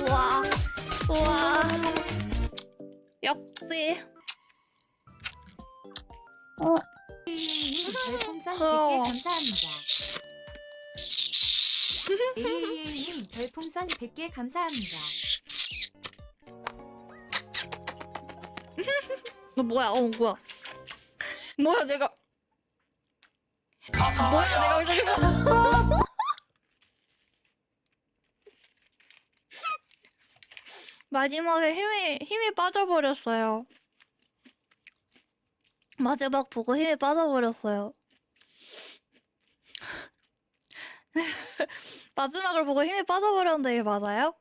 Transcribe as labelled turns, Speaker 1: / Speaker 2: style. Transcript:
Speaker 1: 우와. 역시.
Speaker 2: 어,
Speaker 3: 님 별풍선
Speaker 1: 그럼.
Speaker 3: 100개 감사합니다. AAA님 별풍선 100개 감사합니다.
Speaker 1: 너 뭐야? 어 뭐야? 뭐야 내가? 뭐야 내가 왜 저기서? 마지막에 힘이 힘이 빠져버렸어요. 마지막 보고 힘이 빠져버렸어요. 마지막을 보고 힘이 빠져버렸는데 이게 맞아요?